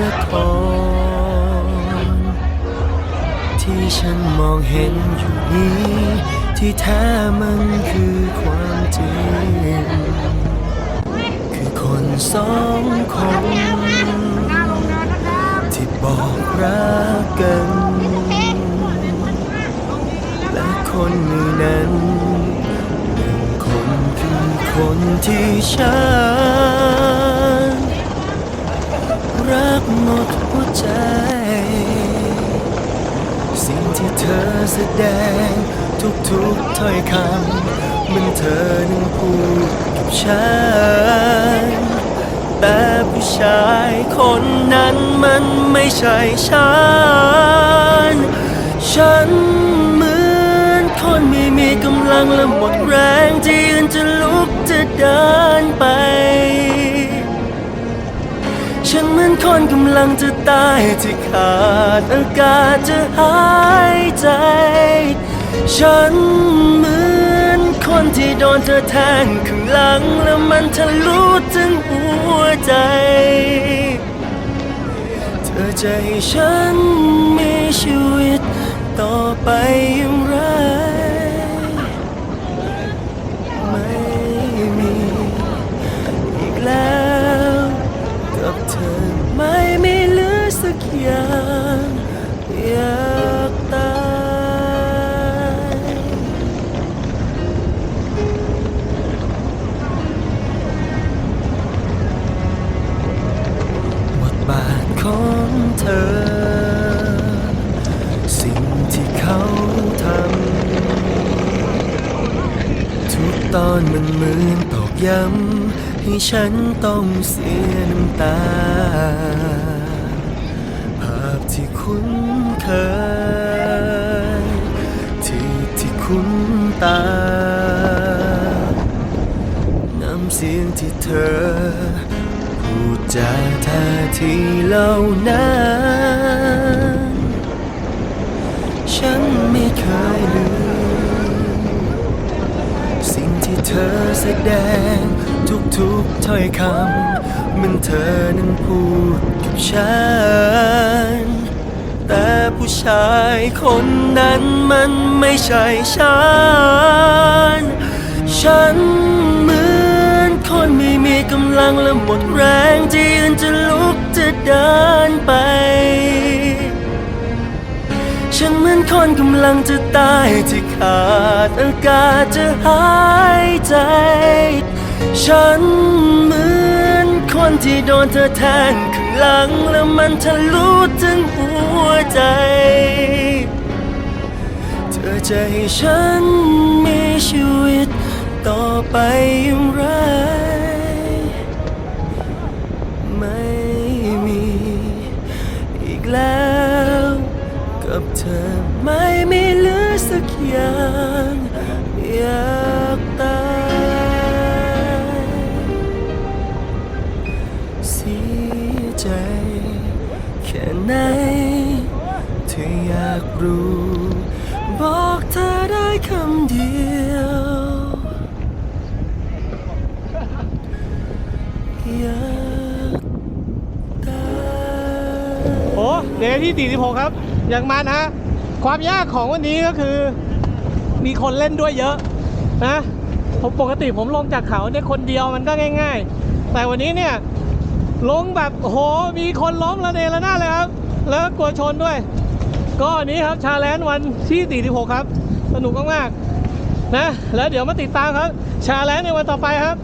ละอรที่ฉันมองเห็นอยู่นี้ ที่แท้มันคือความจริง คือคนสองคน ที่บอกรักกัน และคนในนั้นหนึ่งคนคือคนที่ฉัน รักหมดหัวใจ สิ่งที่เธอแสดงทุกๆถ้อยคำมันเธอนั้นพูดกับฉัน แต่ผู้ชายคนนั้นมันไม่ใช่ฉัน ฉันเหมือนคนไม่มีกำลังและหมดแรงที่ยืนจะลุกจะเดินไป อนคนกำลังจะตายที่ขาดอากาศจะหายใจ ฉันเหมือนคนที่โดนเธอแทงข้างหลังแล้วมันทะลุถึงหัวใจ เธอจะให้ฉันมีชีวิตต่อไป บาทของเธอ สิ่งที่เขาทำทุกตอนมันเหมือนตอกย้ำ ให้ฉันต้องเสียน้ำตา ภาพที่คุ้นเคย ที่ที่คุ้นตา น้ำเสียงที่เธอ พูดจาท่าทีเหล่านั้นฉันไม่เคยลืม สิ่งที่เธอแสดงทุกๆถ้อยคำมันเธอนั้นพูดกับฉัน แต่ผู้ชายคนนั้นมันไม่ใช่ฉัน ฉันำลังและหมดแรงที่ยืนจะลุกจะเดินไป ฉันเหมือนคนกำลังจะตายที่ขาดอากาศจะหายใจ ฉันเหมือนคนที่โดนเธอแทงข้างหลังแล้วมันทะลุถึงหัวใจ เธอจะให้ฉันมีชีวิตต่อไปอย่างไร ไม่มีเหลือสักอย่างอยากตายเสียใจ แค่ไหนเธออยากรู้ บอกเธอได้คำเดียว อยากตาย โอ้เดย์ที่ 46 ครับอย่างมันฮะ ความยากของวันนี้ก็คือ มีคนเล่นด้วยเยอะนะผมปกติผมลงจากเขาเนี่ยคนเดียวมันก็ง่าย ๆ แต่วันนี้เนี่ยลงแบบโหมีคนล้มระเนระนาดเลยครับ แล้วก็กลัวชนด้วย ก็อันนี้ครับชาเลนจ์วันที่46ครับ สนุกมากๆนะแล้วเดี๋ยวมาติดตามครับ ชาเลนจ์ในวันต่อไปครับ